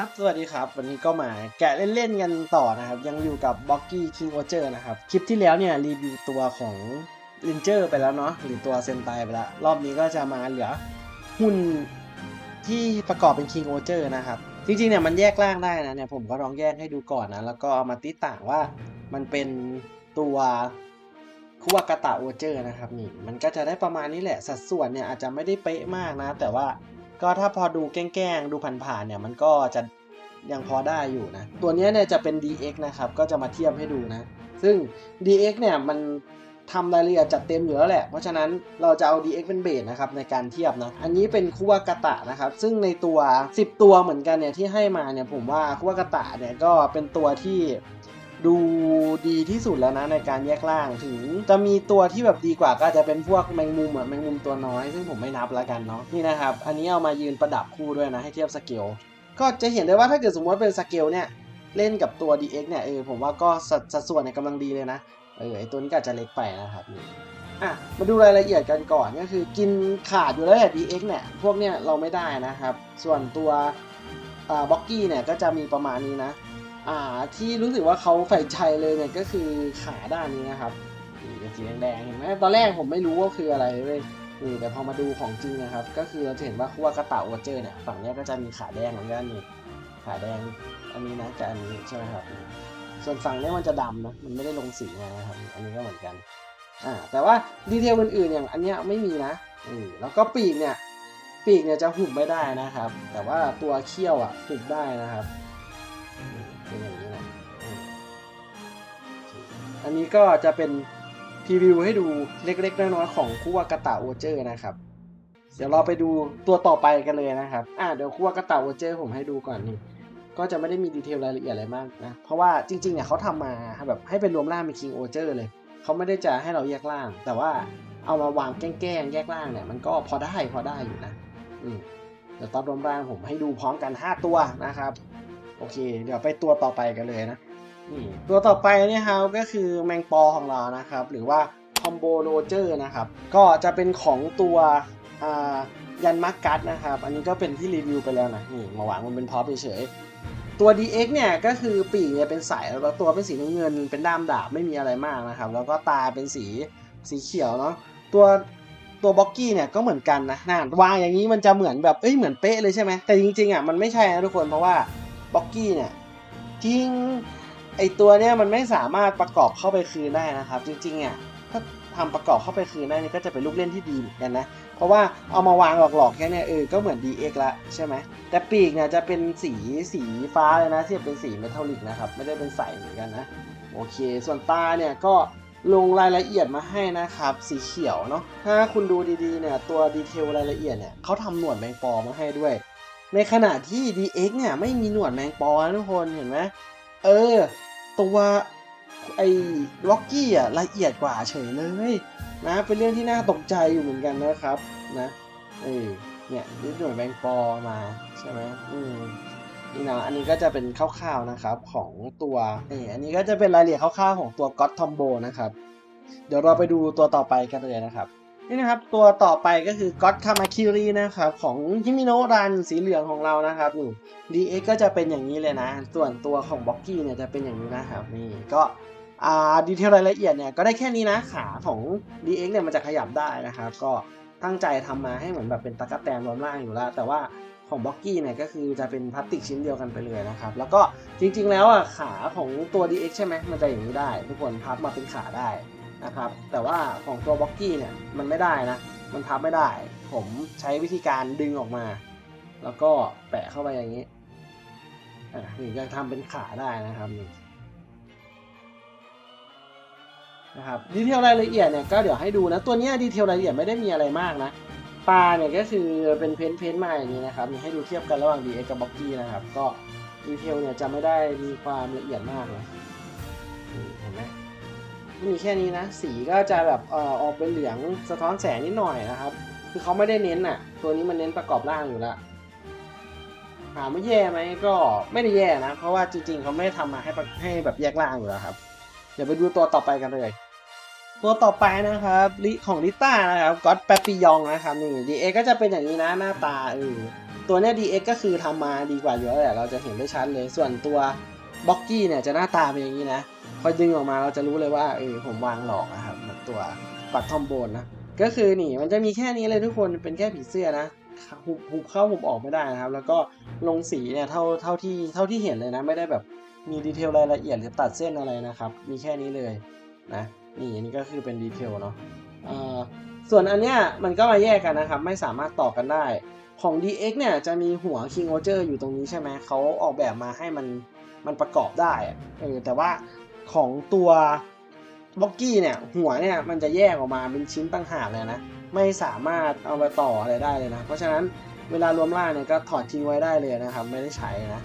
ครับ สวัสดีครับ วันนี้ก็มาแกะเล่น ๆ กันต่อนะครับ ยังอยู่กับ b o อกกี้คิงโอเจอร์นะครับ คลิปที่แล้วเนี่ย รีวิวตัวของลินเจอร์ไปแล้วเนาะหรือตัวเซนไตไปแล้ว รอบนี้ก็จะมาเหลือหุ่นที่ประกอบเป็นคิงโอเจอร์นะครับ จริง ๆ เนี่ย มันแยกร่างได้นะเนี่ย ผมก็ลองแยกให้ดูก่อนนะ แล้วก็เอามาติต่างว่ามันเป็นตัวคุวากาตะโอเจอร์นะครับนี่มันก็จะได้ประมาณนี้แหละสัดส่วนเนี่ยอาจจะไม่ได้เป๊ะมากนะ แต่ว่า ก็ถ้าพอดูแกล้งๆดูผ่านๆเนี่ยมันก็จะยังพอได้อยู่นะ ตัวนี้เนี่ยจะเป็น DX นะครับ ก็จะมาเทียบให้ดูนะ ซึ่ง DX เนี่ยมันทำรายละเอียดจัดเต็มอยู่แล้วแหละ เพราะฉะนั้นเราจะเอา DX เป็นเบสนะครับในการเทียบนะ อันนี้เป็นคุวากาตะนะครับ ซึ่งในตัว 10 ตัวเหมือนกันเนี่ยที่ให้มาเนี่ยผมว่าคุวากาตะเนี่ยก็เป็นตัวที่ ดูดีที่สุดแล้วนะในการแยกล่างถึง จะมีตัวที่แบบดีกว่าก็อาจจะเป็นพวกแมงมุมอะแมงมุมตัวน้อย ซึ่งผมไม่นับแล้วกันเนาะนี่นะครับ อันนี้เอามายืนประดับคู่ด้วยนะให้เทียบสเกลก็จะเห็นได้ว่าถ้าเกิดสมมติว่าเป็นสเกลเนี่ยเล่นกับตัว DX เนี่ยเออผมว่าก็สัดสัดส่วนเนี่ยกำลังดีเลยนะเออไอตัวนี้ก็อาจจะเล็กไปนะครับนี่อะมาดูรายละเอียดกันก่อนก็คือกินขาดอยู่แล้วแหละ DX เนี่ยพวกเนี่ยเราไม่ได้นะครับ ส่วนตัวอ่าบ็อกกี้เนี่ยก็จะมีประมาณนี้นะ ที่รู้สึกว่าเขาใฝ่ใจเลยเนี่ยก็คือขาด้านนี้นะครับนี่เป็นสีแดงๆเห็นไหมตอนแรกผมไม่รู้ว่าคืออะไรเว้ยนี่แต่พอมาดูของจริงนะครับ ก็คือเราจะเห็นว่าว่ากระเต่าโอเจอร์เนี่ยฝั่งนี้ก็จะมีขาแดงเหมือนกันนี่ขาแดงอันนี้นะกับอันนี้ใช่ไหมครับ ส่วนฝั่งนี้มันจะดำนะมันไม่ได้ลงสีมานะครับ อันนี้ก็เหมือนกันอ่าแต่ว่าดีเทลอื่นๆอย่างอันเนี้ยไม่มีนะอืมแล้วก็ปีกเนี่ยปีกเนี่ยจะหุบไม่ได้นะครับ แต่ว่าตัวเขี้ยวอะหุบได้นะครับ อันนี้ก็จะเป็นพรีวิวให้ดูเล็กๆน้อยๆของคุวากาตะโอเจอร์นะครับ เดี๋ยวเราไปดูตัวต่อไปกันเลยนะครับ อ่าเดี๋ยวคุวากาตะโอเจอร์ผมให้ดูก่อนนี่ ก็จะไม่ได้มีดีเทลรายละเอียดอะไรมากนะ เพราะว่าจริงๆเนี่ยเขาทำมาแบบให้เป็นรวมร่างเป็น King o c h e r เลยเขาไม่ได้จะให้เราแยกร่าง แต่ว่าเอามาวางแกล้งแยกร่างเนี่ยมันก็พอได้พอได้อยู่นะ อืมเดี๋ยวตอนรวมร่างผมให้ดูพร้อมกัน 5 ตัวนะครับ โอเค เดี๋ยวไปตัวต่อไปกันเลยนะ ตัวต่อไปเนี่ยครับก็คือแมงปอของเรานะครับ หรือว่าคอมโบโรเจอร์นะครับ ก็จะเป็นของตัวยันมาร์กัสนะครับ อันนี้ก็เป็นที่รีวิวไปแล้วนะนี่มาวางมันเป็นพร็อพเฉยตัว DX เนี่ยก็คือปีกเนี่ยเป็นสายแล้วตัวเป็นสีน้ำเงินเป็นด้ามดาบไม่มีอะไรมากนะครับ แล้วก็ตาเป็นสีสีเขียวเนาะตัวตัวบ็อกกี้เนี่ยก็เหมือนกันนะน่าวางอย่างนี้มันจะเหมือนแบบเอ้ยเหมือนเป๊ะเลยใช่ไหมแต่จริงๆอะมันไม่ใช่นะทุกคนเพราะว่าบ็อกกี้เนี่ยจริง ไอตัวเนี่ยมันไม่สามารถประกอบเข้าไปคืนได้นะครับ จริงๆอะถ้าทำประกอบเข้าไปคืนได้นี่ก็จะเป็นลูกเล่นที่ดีเหมือนกันนะ เพราะว่าเอามาวางหลอกๆแค่เนี้เออก็เหมือน DX ละใช่ไหมแต่ปีกเนี่ยจะเป็นสีสีฟ้าเลยนะที่เป็นสีเมทัลลิกนะครับ ไม่ได้เป็นใสเหมือนกันนะโอเค ส่วนตาเนี่ยก็ลงรายละเอียดมาให้นะครับ สีเขียวเนาะถ้าคุณดูดีๆเนี่ยตัวดีเทลรายละเอียดเนี่ยเขาทำหนวดแมงปอมาให้ด้วย ในขณะที่ DX เนี่ยไม่มีหนวดแมงปอนะทุกคนเห็นไหมเออ ตัวไอ้ล็อกกี้อะละเอียดกว่าเฉยเลยนะเป็นเรื่องที่น่าตกใจอยู่เหมือนกันนะครับนะเออเนี่ยนี่หน่วยแมงปอมาใช่ไหมอืมนี่นะอันนี้ก็จะเป็นคร่าวๆนะครับของตัวนี่อันนี้ก็จะเป็นรายละเอียดคร่าวๆของตัวก็ t ทอมโบนะครับ เดี๋ยวเราไปดูตัวต่อไปกันเลยนะครับ นี่นะครับตัวต่อไปก็คือก็ t คามาคิรีนะครับของฮิมิโนะรันสีเหลืองของเรานะครับนี่ DX ก็จะเป็นอย่างนี้เลยนะ ส่วนตัวของบ็อกกี้เนี่ยจะเป็นอย่างนี้นะครับนี่ก็อ่าดีเทลรายละเอียดเนี่ยก็ได้แค่นี้นะขาของ DX เนี่ยมันจะขยับได้นะครับก็ตั้งใจทำมาให้เหมือนแบบเป็นตะกั่แตนรวมร่างอยู่แล้วแต่ว่าของบ็อกกี้เนี่ยก็คือจะเป็นพลาสติกชิ้นเดียวกันไปเลยนะครับ แล้วก็จริงๆแล้วอะขาของตัว DX ใช่ไหมมันจะอย่างนี้ได้ ทุกคนพับมาเป็นขาได้ นะครับ แต่ว่าของตัวบ็อกกี้เนี่ยมันไม่ได้นะ มันพับไม่ได้ ผมใช้วิธีการดึงออกมา แล้วก็แปะเข้าไปอย่างนี้อะถึงจะทำเป็นขาได้นะครับนี่นะครับดีเทลรายละเอียดเนี่ยก็เดี๋ยวให้ดูนะ ตัวนี้ดีเทลรายละเอียดไม่ได้มีอะไรมากนะปลาเนี่ยก็คือเป็นเพ้นท์เพ้นท์มาอย่างนี้นะครับมีให้ดูเทียบกันระหว่าง DX กับบ็อกกี้นะครับ ก็ดีเทลเนี่ยจะไม่ได้มีความละเอียดมากนะนี่เห็นไหม มีแค่นี้นะ สีก็จะแบบเอ่อออกเป็นเหลืองสะท้อนแสงนิดหน่อยนะครับ คือเขาไม่ได้เน้นอะ ตัวนี้มันเน้นประกอบร่างอยู่แล้วถามว่าแย่ไหมก็ไม่ได้แย่นะ เพราะว่าจริงๆเขาไม่ได้ทำมาให้ให้แบบแยกล่างอยู่แล้วครับ เดี๋ยวไปดูตัวต่อไปกันเลยตัวต่อไปนะครับลิของลิต้านะครับก็อตแปปิยองนะครับนี่ดีเอ็กก็จะเป็นอย่างนี้นะหน้าตาเออตัวเนี้ยดีเอ็กก็คือทำมาดีกว่าเยอะแหละเราจะเห็นได้ชัดเลย ส่วนตัวบ็อกกี้เนี่ยจะหน้าตาเป็นอย่างนี้นะ พอดึงออกมาเราจะรู้เลยว่าเออผมวางหลอกนะครับตัวปัดทอมโบนนะก็คือนี่มันจะมีแค่นี้เลยทุกคนเป็นแค่ผีเสื้อนะหุบหุบเข้าหุบออกไม่ได้นะครับ แล้วก็ลงสีเนี่ยเท่าเท่าที่เท่าที่เห็นเลยนะ ไม่ได้แบบมีดีเทลรายละเอียดหรือตัดเส้นอะไรนะครับ มีแค่นี้เลยนะนี่อันนี้ก็คือเป็นดีเทลเนาะเอ่อส่วนอันเนี้ยมันก็มาแยกกันนะครับ ไม่สามารถต่อกันได้ของ DX เนี่ยจะมีหัว King o g e r อยู่ตรงนี้ใช่ไหม เขาออกแบบมาให้มันมันประกอบได้เออแต่ว่า ของตัวบ็อกกี้เนี่ย หัวเนี่ยมันจะแยกออกมาเป็นชิ้นต่างหากเลยนะ ไม่สามารถเอาไปต่ออะไรได้เลยนะ เพราะฉะนั้นเวลารวมร่างเนี่ยก็ถอดทิ้งไว้ได้เลยนะครับ ไม่ได้ใช้นะ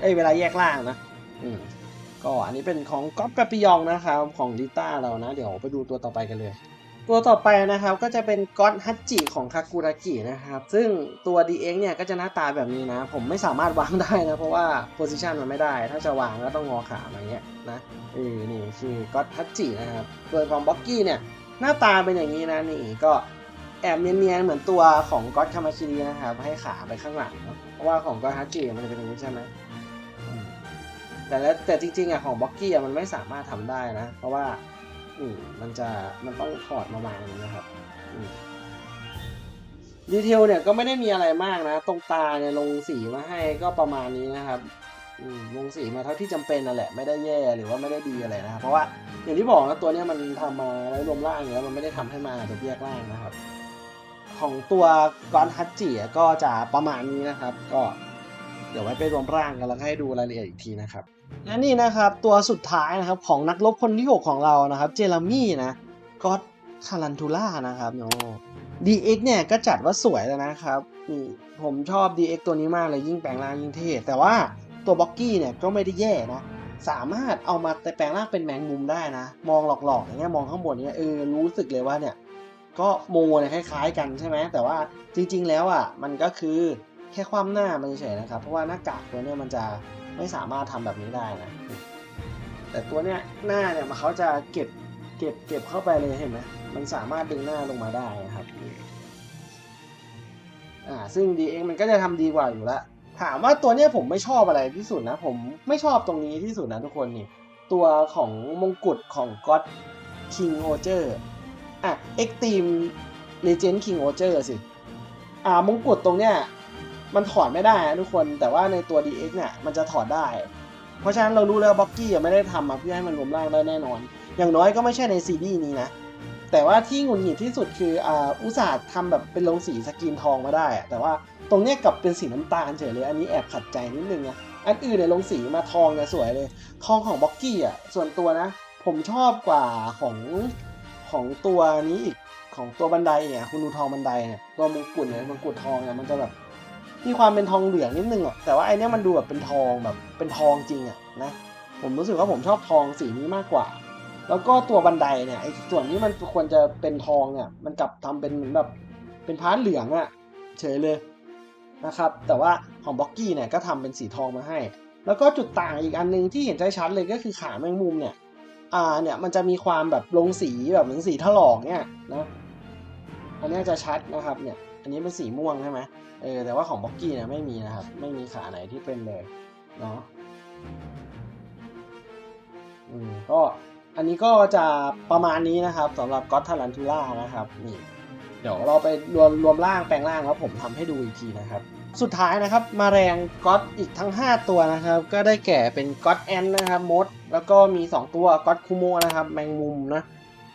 เอ้ยเวลาแยกล่างนะ อืมก็อันนี้เป็นของก๊อปแปปิยองนะครับ ของลิต้าเรานะ เดี๋ยวไปดูตัวต่อไปกันเลย ตัวต่อไปนะครับก็จะเป็นก๊อตฮัตจิของคากุรากินะครับซึ่งตัว DX เนี่ยก็จะหน้าตาแบบนี้นะ ผมไม่สามารถวางได้นะ เพราะว่าโพซิชันมันไม่ได้ ถ้าจะวางก็ต้องงอขาอย่างเงี้ยนะเออนี่คือก๊อตฮัตจินะครับส่วนของบ็อกกี้เนี่ยหน้าตาเป็นอย่างนี้นะนี่ก็แอบเนียนๆเหมือนตัวของก๊อตคามาคิรีนะครับให้ขาไปข้างหลังเนอะเพราะว่าของก๊อตฮัตจิมันจะเป็นอย่างนี้ใช่ไหมแต่แล้วแต่จริงๆอะของบ็อกกี้อะมันไม่สามารถทำได้นะ เพราะว่า มมันจะมันต้องถอดมาวางอย่างนี้นะครับดีเทลเนี่ยก็ไม่ได้มีอะไรมากนะ ตรงตาเนี่ยลงสีมาให้ก็ประมาณนี้นะครับลงสีมาเท่าที่จำเป็นนั่นแหละไม่ได้แย่หรือว่าไม่ได้ดีอะไรนะครับเพราะว่าอย่างที่บอกนะตัวเนี้ยมันทำมาไว้รวมร่างอยู่แล้วมันไม่ได้ทำให้มาแบบแยกร่างนะครับ ของตัวกอนฮัตจิอะก็จะประมาณนี้นะครับ ก็เดี๋ยวไว้ไปรวมร่างกันแล้วให้ดูรายละเอียดอีกทีนะครับ และนี่นะครับตัวสุดท้ายนะครับของนักรบคนที่ 6 ของเรานะครับ เจอร์มี่นะก็คารันทูล่านะครับโน DX เนี่ยก็จัดว่าสวยแล้วนะครับนี่ผมชอบ DX ตัวนี้มากเลยยิ่งแปลงร่างยิ่งเท่แต่ว่าตัวบ็อกกี้เนี่ยก็ไม่ได้แย่นะสามารถเอามาแต่แปลงร่างเป็นแมงมุมได้นะ มองหลอกๆอย่างเงี้ยมองข้างบนเนี้ยเออรู้สึกเลยว่าเนี่ยก็โมเนี่ยคล้ายๆ กันใช่ไหมแต่ว่าจริงๆแล้วอะมันก็คือแค่ความหน้ามันเฉยนะครับ เพราะว่าหน้ากากตัวเนี้ยมันจะ ไม่สามารถทำแบบนี้ได้นะแต่ตัวเนี้ยหน้าเนี่ยมันเขาจะเก็บเก็บเก็บเข้าไปเลยเห็นไหมมันสามารถดึงหน้าลงมาได้นะครับอ่าซึ่ง DX มันก็จะทำดีกว่าอยู่แล้วถามว่าตัวเนี้ยผมไม่ชอบอะไรที่สุดนะ ผมไม่ชอบตรงนี้ที่สุดนะทุกคนนี่ ตัวของมงกุฎของ God King o g e r อะ Extreme Legend King o g e r สิอ่ามงกุฎตรงเนี้ย มันถอดไม่ได้ทุกคนแต่ว่าในตัว DX เนี่ยมันจะถอดได้ เพราะฉะนั้นเรารู้แล้วบ็อกกี้ไม่ได้ทำมาเพื่อให้มันรวมร่างได้แน่นอน อย่างน้อยก็ไม่ใช่ในซีรีส์นี้นะ แต่ว่าที่หงุดหงิดที่สุดคืออ่าอุตส่าห์ทำแบบเป็นลงสีสกรีนทองมาได้ แต่ว่าตรงเนี้ยกลับเป็นสีน้ำตาลเฉยเลย อันนี้แอบขัดใจนิดนึงนะอันอื่นเนี่ยลงสีมาทองเนี่ยสวยเลย ทองของบ็อกกี้อะส่วนตัวนะ ผมชอบกว่าของของตัวนี้อีกของตัวบันไดเนี่ยคุณดูทองบันไดเนี่ยตัวมงกุฎเนี่ยมงกุฎทองเนี่ยมันจะแบบ มีความเป็นทองเหลืองนิดนึงอะแต่ว่าไอเนี้ยมันดูแบบเป็นทองแบบเป็นทองจริงอะนะผมรู้สึกว่าผมชอบทองสีนี้มากกว่า แล้วก็ตัวบันไดเนี่ยไอส่วนที่มันควรจะเป็นทองเนี่ยมันกลับทำเป็นเหมือนแบบเป็นพาร์ทเหลืองอะเฉยเลยนะครับแต่ว่าของบ็อกกี้เนี่ยก็ทำเป็นสีทองมาให้ แล้วก็จุดต่างอีกอันหนึงที่เห็นชัดเลยก็คือขาแมงมุมเนี่ยอ่าเนี่ยมันจะมีความแบบลงสีแบบเหมือนสีถลอกเนี่ยนะอันเนี้ยจะชัดนะครับเนี่ย นนี้เป็นสีม่วงใช่ไหมเออแต่ว่าของบ็อกกี้เนี่ยไม่มีนะครับ ไม่มีขาไหนที่เป็นเลยเนาะอืมก็อันนี้ก็จะประมาณนี้นะครับสำหรับก็ t ท r รันทูล่านะครับนี่เดี๋ยวเราไปรวมรวมร่างแปลงร่างแล้วผมทำให้ดูอีกทีนะครับ สุดท้ายนะครับมาแรงก็อตอีกทั้ง 5 ตัวนะครับ ก็ได้แก่เป็นก็อตแอนนะครับมด แล้วก็มี 2 ตัวก็อตคูโมนะครับ แมงมุมนะ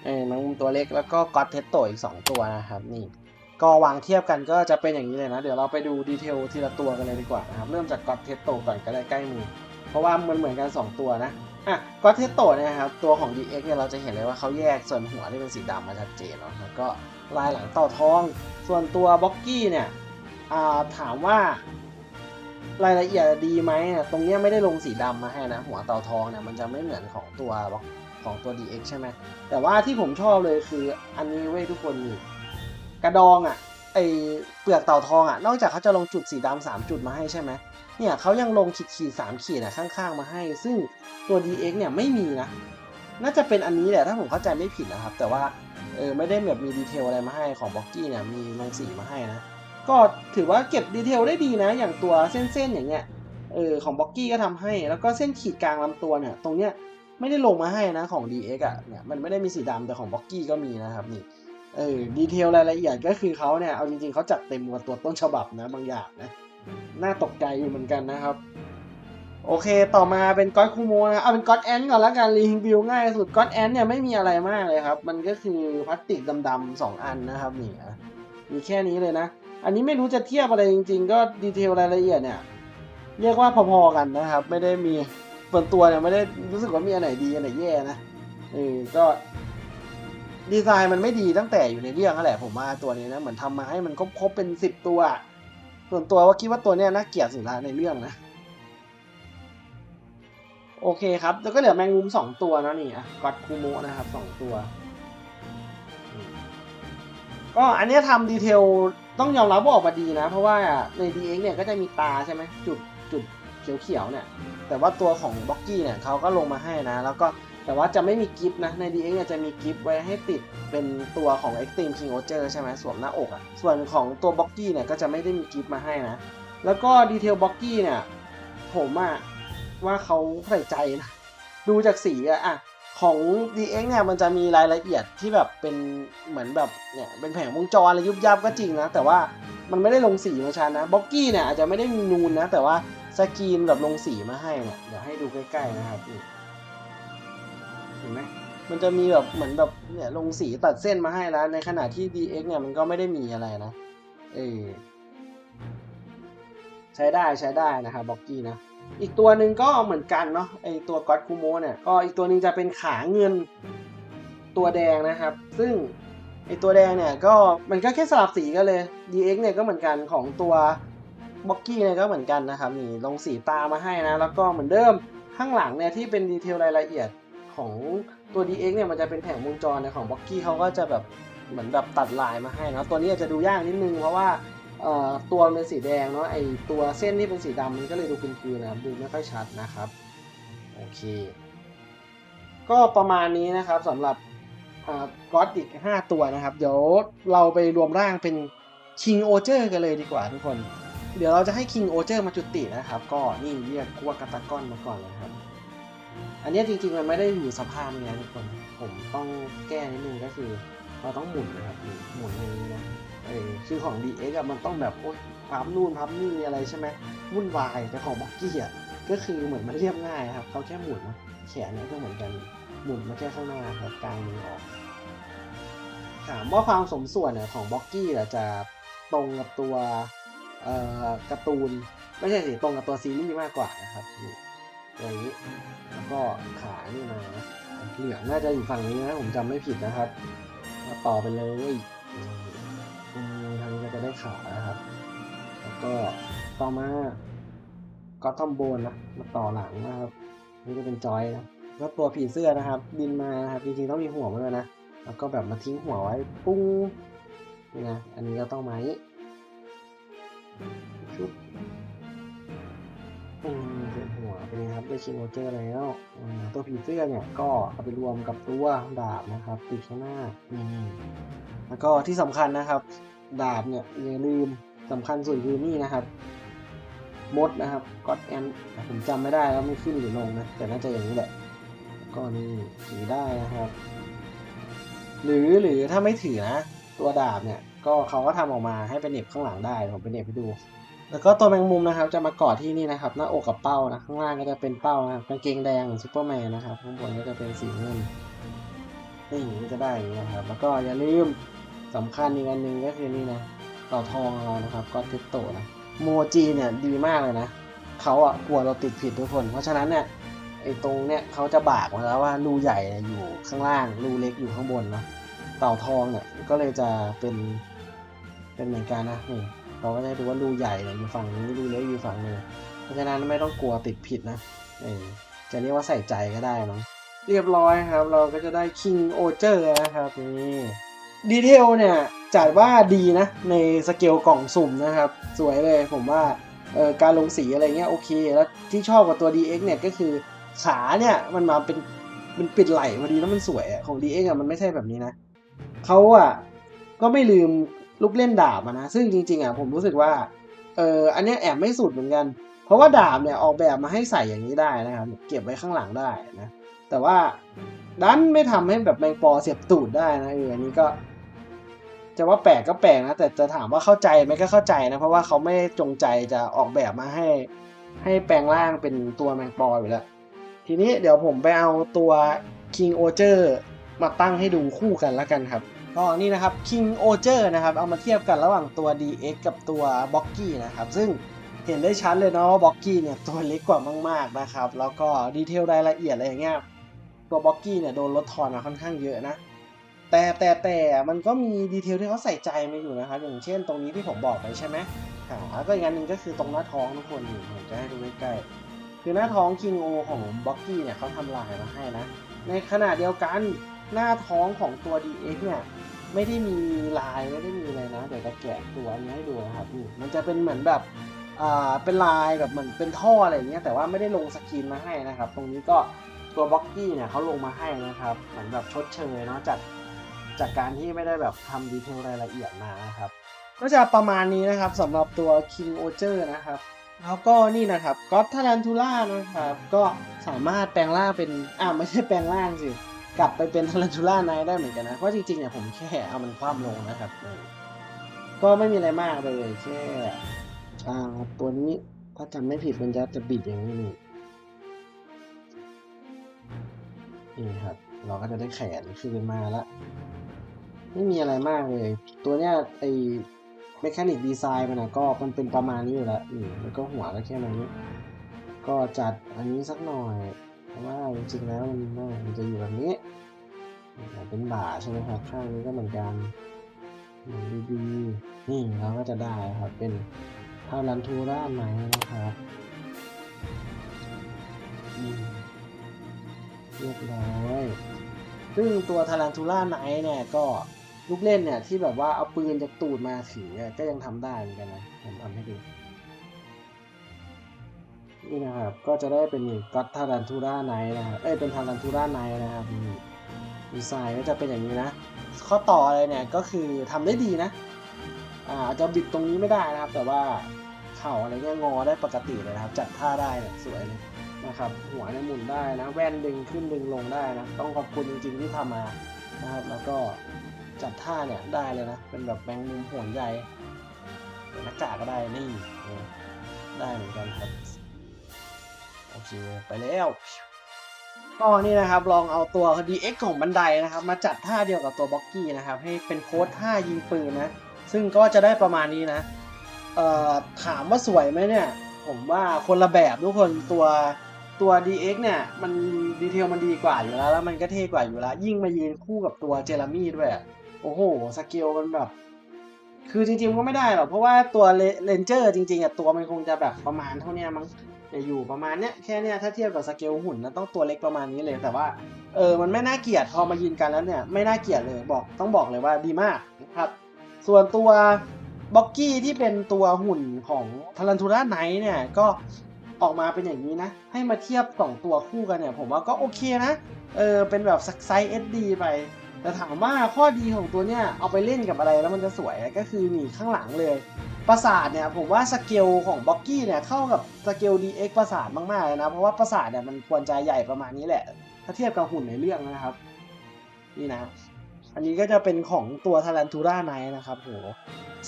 เออแมงมุมตัวเล็กแล้วก็ก็อตเทสโตอีก 2 ตัวนะครับนี่ ก็วางเทียบกันก็จะเป็นอย่างนี้เลยนะ เดี๋ยวเราไปดูดีเทลทีละตัวกันเลยดีกว่านะครับ เริ่มจากก็อตเทสโตก่อนก็ได้ใกล้มือ เพราะว่ามันเหมือนกัน 2 ตัวนะ อะก็เทสโตะเนยนะครับ ตัวของ DX เนี่ยเราจะเห็นเลยว่าเขาแยกส่วนหัวที่เป็นสีดำมาชัดเจนเนาะ แล้วก็ลายหลังเต่าทอง ส่วนตัวบ็อกกี้เนี่ยอ่าถามว่ารายละเอียดดีไหมเนี่ยตรงเนี้ยไม่ได้ลงสีดำมาให้นะ หัวเต่าทองเนี่ยมันจะไม่เหมือนของตัวของตัว DX ใช่ไหมแต่ว่าที่ผมชอบเลยคืออันนี้เว้ยทุกคนนี่ กระดองอะไอเปลือกเต่าทองอะ นอกจากเขาจะลงจุดสีดำสามจุดมาให้ใช่ไหมเนี่ยเขายังลงขีดขีดสามขีดนะข้างๆมาให้ ซึ่งตัว DX เนี่ยไม่มีนะ น่าจะเป็นอันนี้แหละถ้าผมเข้าใจไม่ผิดนะครับ แต่ว่าเออไม่ได้แบบมีดีเทลอะไรมาให้ของบ็อกกี้เนี่ยมีลงสีมาให้นะ ก็ถือว่าเก็บดีเทลได้ดีนะ อย่างตัวเส้นๆอย่างเงี้ยเออของบ็อกกี้ก็ทำให้ แล้วก็เส้นขีดกลางลำตัวเนี่ย ตรงเนี้ยไม่ได้ลงมาให้นะของ DX อะเนี่ยมันไม่ได้มีสีดำแต่ของบ็อกกี้ก็มีนะครับนี่ เออดีเทลรายละเอียดก็คือเขาเนี่ยเอาจริงๆเขาจัดเต็มกว่าตัวต้นฉบับนะบางอย่างนะน่าตกใจอยู่เหมือนกันนะครับ โอเคต่อมาเป็นก๊อตคูโมนะเอาเป็นก๊อตแอนก่อนแล้วกันรีวิวง่ายสุดก๊อตแอนเนี่ยไม่มีอะไรมากเลยครับ มันก็คือพลาสติกดำๆสองอันนะครับนี่อะมีแค่นี้เลยนะ อันนี้ไม่รู้จะเทียบอะไรจริง ๆ ก็ดีเทลรายละเอียดเนี่ยเรียกว่าพอๆกันนะครับ ไม่ได้มีส่วนตัวเนี่ยไม่ได้รู้สึกว่ามีอันไหนดีอันไหนแย่นะเออก็ ดีไซน์มันไม่ดีตั้งแต่อยู่ในเรื่องนั่นแหละผมว่าตัวนี้นะเหมือนทำมาให้มันครบๆเป็นสิบตัว ส่วนตัวว่าคิดว่าตัวเนี้ยน่าเกลียดสุดละในเรื่องนะ โอเคครับ แล้วก็เหลือแมงมุมสองตัวนะนี่อะกอดคูโมนะครับสองตัว ก็อันนี้ทำดีเทลต้องยอมรับว่าออกมาดีนะ เพราะว่าใน DX เนี่ยก็จะมีตาใช่ไหมจุดจุดเขียวๆเนี่ย แต่ว่าตัวของบ็อกกี้เนี่ยเขาก็ลงมาให้นะ แล้วก็ แต่ว่าจะไม่มีกิฟต์นะ ใน DX เนี่ยจะมีกิฟต์ไว้ให้ติดเป็นตัวของ Extreme King Oger ใช่ไหมสวมหน้าอกอะ่ะ ส่วนของตัวบ็อกกี้เนี่ยก็จะไม่ได้มีกิฟต์มาให้นะ แล้วก็ดีเทลบ็อกกี้เนี่ย ผมอะว่าเขาใส่ใจนะ ดูจากสีอะอะของ DX เนี่ยมันจะมีรายละเอียดที่แบบเป็นเหมือนแบบเนี่ยเป็นแผงวงจรอะไรยุบยับก็จริงนะ แต่ว่ามันไม่ได้ลงสีมาชันนะบ็อกกี้เนี่ยอาจจะไม่ได้มีนูนนะ แต่ว่าสกรีนแบบลงสีมาให้เนี่ยเดี๋ยวให้ดูใกล้ๆนะครับนี่ เห็นไหมมันจะมีแบบเหมือนแบบเนี่ยลงสีตัดเส้นมาให้แล้ว ในขณะที่ DX เนี่ยมันก็ไม่ได้มีอะไรนะ เออใช้ได้ใช้ได้นะครับบ็อกกี้นะ อีกตัวหนึ่งก็เหมือนกันเนาะไอตัวก็อดคูโมเนี่ยก็อีกตัวหนึ่งจะเป็นขาเงินตัวแดงนะครับ ซึ่งไอตัวแดงเนี่ยก็มันก็แค่สลับสีกันเลย DX เนี่ยก็เหมือนกันของตัวบ็อกกี้เนี่ยก็เหมือนกันนะครับนี่ลงสีตามาให้นะ แล้วก็เหมือนเดิมข้างหลังเนี่ยที่เป็นดีเทลรายละเอียด ของตัว DX เนี่ยมันจะเป็นแผงวงจรในของบ็อกกี้เขาก็จะแบบเหมือนแบบตัดลายมาให้นะตัวนี้อาจจะดูยากนิดนึงเพราะว่าตัวมันเป็นสีแดงเนาะไอตัวเส้นที่เป็นสีดำมันก็เลยดูกลืนๆนะครับดูไม่ค่อยชัดนะครับโอเค ก็ประมาณนี้นะครับสำหรับกอดอีก 5 ตัวนะครับ เดี๋ยวเราไปรวมร่างเป็น King o g e r กันเลยดีกว่าทุกคน เดี๋ยวเราจะให้ King o g e r มาจุตินะครับ ก็นี่เรียกกัวกาตากอนมาก่อนเลยครับ อันนี้จริงๆมันไม่ได้อยู่สภาพนี้นะทุกคน ผมต้องแก้นิดนึงก็คือ เราต้องหมุนนะครับหมุนอย่างนี้นะเออคือของ DX อะมันต้องแบบโอ๊ยพับนู่นพับนี่อะไรใช่ไหมวุ่นวายแต่ของบ็อกกี้อะก็คือเหมือนมันเรียบง่ายครับเขาแค่หมุนนะแขนเนี่ยก็เหมือนกันหมุนมาแค่ข้างหน้าครับกลางมือออกถามว่าความสมส่วนเนี่ยของบ็อกกี้จะตรงกับตัวการ์ตูน ไม่ใช่สิตรงกับตัวซีรีส์มากกว่านะครับ นี่ตัวนี้ แล้วก็ขานี่มานะเหลืองน่าจะอยู่ฝั่งนี้นะผมจำไม่ผิดนะครับแล้วต่อไปเลยอืมอืมทางนี้ก็จะได้ขานะครับ แล้วก็ต่อมาก็ทอมโบนนะมาต่อหลังนะครับ นี่จะเป็นจอยนะแล้วตัวผีเสื้อนะครับ บินมานะครับจริงๆต้องมีหัวมันด้วยนะแล้วก็แบบมาทิ้งหัวไว้ปุ้งนี่นะอันนี้ก็ต้องมาอย่างนี้ชุบอืมเปลี่ย นหัวเป็นไงครับได้ชิงโรเจอร์แล้วตัวผีเสื้อเนี่ยก็เอาไปรวมกับตัวดาบนะครับติดข้างหน้านี่แล้วก็ที่สำคัญนะครับ ดาบเนี่ยอย่าลืมสำคัญสุดคือนี่นะครับมดนะครับก็อดแอนผมจำไม่ได้แล้วไมันขึ้นหรือลงนะแต่น่าจะอย่างนี้แหละก็นี่ถือได้นะครับ หรือหรือถ้าไม่ถือนะตัวดาบเนี่ยก็เขาก็ทำออกมาให้เป็นเน็บข้างหลังได้ผมเป็นเน็บให้ดู แล้วก็ตัวแมงมุมนะครับ จะมาเกาะที่นี่นะครับ หน้าอกกับเป้านะข้างล่างก็จะเป็นเป้านะครับกางเกงแดงซูเปอร์แมนนะครับข้างบนก็จะเป็นสีเงินนี่อย่างนี้จะได้อย่างนี้นะครับ แล้วก็อย่าลืมสำคัญอีกอันหนึ่งก็คือนี่นะเต่าทองเรานะครับก็ติโตนะโมจีเนี่ยดีมากเลยนะเขาอะกลัวเราติดผิดทุกคน เพราะฉะนั้นเนี่ยไอ้ตรงเนี่ยเขาจะบากมาแล้วว่ารูใหญ่อยู่ข้างล่างรูเล็กอยู่ข้างบนนะเต่าทองเนี่ยก็เลยจะเป็นเป็นเหมือนกันนะนี่ เราก็จะดูว่ารูใหญ่เนี่ยอยู่ฝั่งนี้รูเล็กอยู่ฝั่งนี้เพราะฉะนั้นไม่ต้องกลัวติดผิดนะเออจะเรียกว่าใส่ใจก็ได้มั้งเรียบร้อยครับ เราก็จะได้ King o g e r นะครับนี่ดีเทลเนี่ยจัดว่าดีนะ ในสเกลกล่องสุ่มนะครับ สวยเลยผมว่าการลงสีอะไรเงี้ยโอเค แล้วที่ชอบกับตัว DX เนี่ยก็คือขาเนี่ยมันมาเป็นมันปิดไหลพอดีแล้วมันสวยของดีเอ็กอะมันไม่ใช่แบบนี้นะเขาอะก็ไม่ลืม ลูกเล่นดาบนะ ซึ่งจริงๆอะผมรู้สึกว่าเอออันนี้แอบไม่สุดเหมือนกัน เพราะว่าดาบเนี่ยออกแบบมาให้ใส่อย่างนี้ได้นะครับ เก็บไว้ข้างหลังได้นะ แต่ว่าดันไม่ทำให้แบบแมงปอเสียบตูดได้นะเอออันนี้ก็ จะว่าแปลกก็แปลกนะ แต่จะถามว่าเข้าใจไหมก็เข้าใจนะ เพราะว่าเขาไม่จงใจจะออกแบบมาให้ ให้แปลงร่างเป็นตัวแมงปออยู่แล้ว ทีนี้เดี๋ยวผมไปเอาตัว King o เ e r มาตั้งให้ดูคู่กันแล้วกันครับ ก็นี่นะครับ King o เ e r นะครับเอามาเทียบกันระหว่างตัว DX กับตัว b o c k y นะครับ ซึ่งเห็นได้ชัดเลยเนาะว่า b o c k y เนี่ยตัวเล็กกว่ามากๆนะครับ แล้วก็ดีเทลรายละเอียดอะไรอย่างเงี้ยตัว b o c k y เนี่ยโดนลดทอนมาค่อนข้างเยอะนะ แต่แต่แต่มันก็มีดีเทลที่เขาใส่ใจมาอยู่นะครับ อย่างเช่นตรงนี้ที่ผมบอกไปใช่ไหมอ่าแล้วก็อีกอันหนึ่งก็คือตรงหน้าท้องทุกคนอยู่ผมจะให้ดูใกล้ๆคือหน้าท้อง King O ของ b o c k y เนี่ยเขาทำลายมาให้นะ ในขณะเดียวกันหน้าท้องของตัว DX เนี่ย ไม่ได้มีลายไม่ได้มีอะไรนะเดี๋ยวจะแกะตัวนี้ให้ดูนะครับนี่มันจะเป็นเหมือนแบบอ่าเป็นลายแบบเหมือนเป็นท่ออะไรอย่างเงี้ยแต่ว่าไม่ได้ลงสกรีนมาให้นะครับ ตรงนี้ก็ตัวบ็อกกี้เนี่ยเขาลงมาให้นะครับเหมือนแบบชดเชยเนาะจากจากการที่ไม่ได้แบบทำดีเทลรายละเอียดมานะครับ ก็จะประมาณนี้นะครับสำหรับตัว King o เ e r นะครับ แล้วก็นี่นะครับก็ทารันทูล่านะครับ ก็สามารถแปลงร่างเป็น อ่าไม่ใช่แปลงร่างสิ กลับไปเป็นทารันทูล่าไนได้เหมือนกันนะ เพราะจริงๆเนี่ยผมแค่เอามันคว่ำลงนะครับ ก็ไม่มีอะไรมากเลยแค่อ่าตัวนี้ถ้าจำไม่ผิดมันจะจะบิดอย่างนี้นี่ครับ เราก็จะได้แขนคืนมาล้วไม่มีอะไรมากเลย ตัวเนี้ยไอเมคานิกดีไซน์มันนะก็มันเป็นประมาณนี้อยู่แล้วนี่แล้วก็หัวก็แค่นี้ก็จัดอันนี้สักหน่อย เพราะว่าจริงๆแล้วมันมันจะอยู่แบบนี้เป็นบ่าใช่ไหมครับข้างนี้ก็เหมือนกันเหมือนดีๆนี่เราก็จะได้ครับเป็นทารันทูร่าไหมนะครับเรียบร้อยซึ่งตัวทารันทูล่าไนท์เนี่ยก็ลูกเล่นเนี่ยที่แบบว่าเอาปืนจากตูดมาถือเนี่ก็ยังทำได้เหมือนกันนะผมทำให้ดู นี่นะครับ ก็จะได้เป็นก็อตทารันทูร่าไนนะครับ เอ้ย เป็นทารันทูร่าไนนะครับดีไซน์ก็จะเป็นอย่างนี้นะ ข้อต่ออะไรเนี่ยก็คือทำได้ดีนะ อ่าจจะบิดตรงนี้ไม่ได้นะครับ แต่ว่าเข่าอะไรเงี้ยงอได้ปกติเลยนะครับ จัดท่าได้เนี่ยสวยเลยนะครับ หัวเนี่ยหมุนได้นะ แว่นดึงขึ้นดึงลงได้นะ ต้องขอบคุณจริงๆที่ทำมานะครับ แล้วก็จัดท่าเนี่ยได้เลยนะ เป็นแบบแมงมุมห่วงใยเป็นหน้ากากก็ได้นี่นี่ได้เหมือนกันครับ โอเคไปแล้วก็นี่นะครับลองเอาตัว DX ของบันไดนะครับ มาจัดท่าเดียวกับตัวบ็อกกี้นะครับ ให้เป็นโค้ดท่ายิงปืนนะ ซึ่งก็จะได้ประมาณนี้นะเอ่อถามว่าสวยไหมเนี่ย ผมว่าคนละแบบทุกคนตัวตัว DX เนี่ย มันดีเทลมันดีกว่าอยู่แล้ว แล้วมันก็เท่กว่าอยู่แล้ว ยิ่งมายืนคู่กับตัวเจอร์มี่ด้วยอะโอ้โหสเกลมันแบบ คือจริงๆก็ไม่ได้หรอกเพราะว่าตัวเลนเจอร์จริงๆอะตัวมันคงจะแบบประมาณเท่าเนี้ยมั้ง จะอยู่ประมาณเนี้ยแค่เนี้ยถ้าเทียบกับสเกลหุ่นนะต้องตัวเล็กประมาณนี้เลยแต่ว่าเออมันไม่น่าเกลียดพอมายืนกันแล้วเนี่ยไม่น่าเกลียดเลยบอกต้องบอกเลยว่าดีมากนะครับ ส่วนตัวบ็อกกี้ที่เป็นตัวหุ่นของทารันทูราไนท์เนี่ยก็ออกมาเป็นอย่างนี้นะ ให้มาเทียบสองตัวคู่กันเนี่ย ผมว่าก็โอเคนะ เออเป็นแบบสักไซส์ SD ไป แต่ถามว่าข้อดีของตัวเนี้ยเอาไปเล่นกับอะไรแล้วมันจะสวยก็คือนี่ข้างหลังเลยประสาทเนี่ยผมว่าสเกลของบ็อกกี้เนี่ยเข้ากับสเกล DX ประสาทมากๆเลยนะเพราะว่าประสาทเนี่ยมันควรจะใหญ่ประมาณนี้แหละ ถ้าเทียบกับหุ่นในเรื่องนะครับนี่นะ อันนี้ก็จะเป็นของตัวทารันทูราไนนะครับโห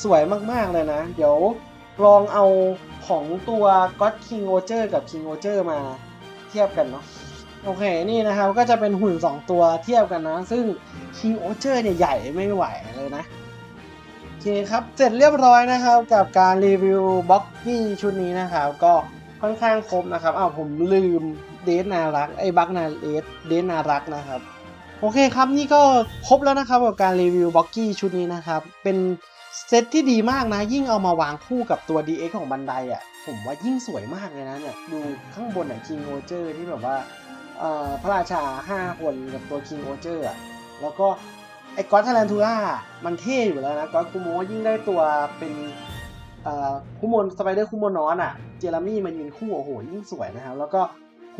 สวยมากๆเลยนะ เดี๋ยวลองเอาของตัว God King o เ e r กับ King o เ e r มาเทียบกันเนาะ โอเคนี่นะครับก็จะเป็นหุ่น 2 ตัวเทียบกันนะ ซึ่ง King o เ e r เนี่ยใหญ่ไม่ไหวเลยนะโอเคครับเสร็จเรียบร้อยนะครับกับการรีวิวบ็อกกี้ชุดนี้นะครับก็ค่อนข้างครบนะครับอ้าวผมลืมเดทนารักไอ้บักนาเดทเดทนารักนะครับโอเคครับนี่ก็ครบแล้วนะครับกับการรีวิวบ็อกกี้ชุดนี้นะครับเป็นเซตที่ดีมากนะ ยิ่งเอามาวางคู่กับตัว DX ของบันไดอะผมว่ายิ่งสวยมากเลยนะเนี่ยดูข้างบนอะ King o เ e r ที่แบบว่า พระราชา 5 คนกับตัว King o เ e r อะแล้วก็ไอ้กอตทนทูล่ามันเท่อยู่แล้วนะกอตคูโมยิ่งได้ตัวเป็นคุโมนสไปเดอร์คุโมนอนอะ เจอร์มี่มายืนคู่โอ้โหยิ่งสวยนะครับ แล้วก็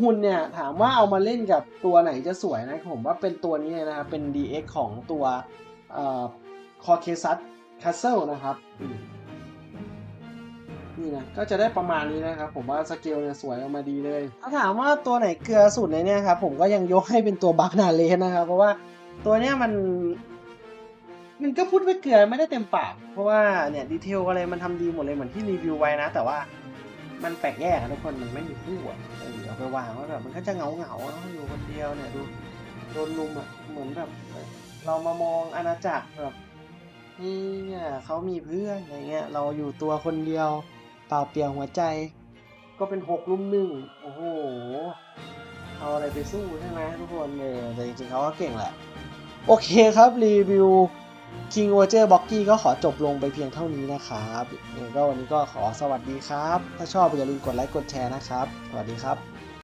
หุ่นเนี่ยถามว่าเอามาเล่นกับตัวไหนจะสวยนะผมว่าเป็นตัวนี้เลยนะครับเป็น DX ของตัวคอเคซัสคาสเซิลนะครับ นี่นะก็จะได้ประมาณนี้นะครับ ผมว่าสเกลเนี่ยสวยออกมาดีเลย ถ้าถามว่าตัวไหนเกลือสุดในเนี่ยครับผมก็ยังยกให้เป็นตัวบัคนาเลสนะครับ เพราะว่าตัวเนี้ยมัน มันก็พูดไม่เกลือไม่ได้เต็มปาก เพราะว่าเนี่ยดีเทลอะไรมันทำดีหมดเลยเหมือนที่รีวิวไว้นะ แต่ว่ามันแปลกแยกอะทุกคนมันไม่มีคู่อะเอาไปวางว่าแบบมันก็จะเหงาเหงาๆนะอยู่คนเดียวเนี่ยดูโดนลุมอะเหมือนแบบเรามามองอาณาจักรแบบนี่เขามีเพื่อนอะไรเงี้ย เราอยู่ตัวคนเดียว เปล่าเปลี่ยวหัวใจ ก็เป็นหกลุ่มหนึ่งโอ้โห เอาอะไรไปสู้ใช่ไหมทุกคนเออแต่จริงๆเขาก็เก่งแหละ โอเคครับรีวิว King w a g e r b o c k y ก็ขอจบลงไปเพียงเท่านี้นะครับก็วันนี้ก็ขอสวัสดีครับ ถ้าชอบอย่าลืมกดไลค์กดแชร์นะครับ สวัสดีครับ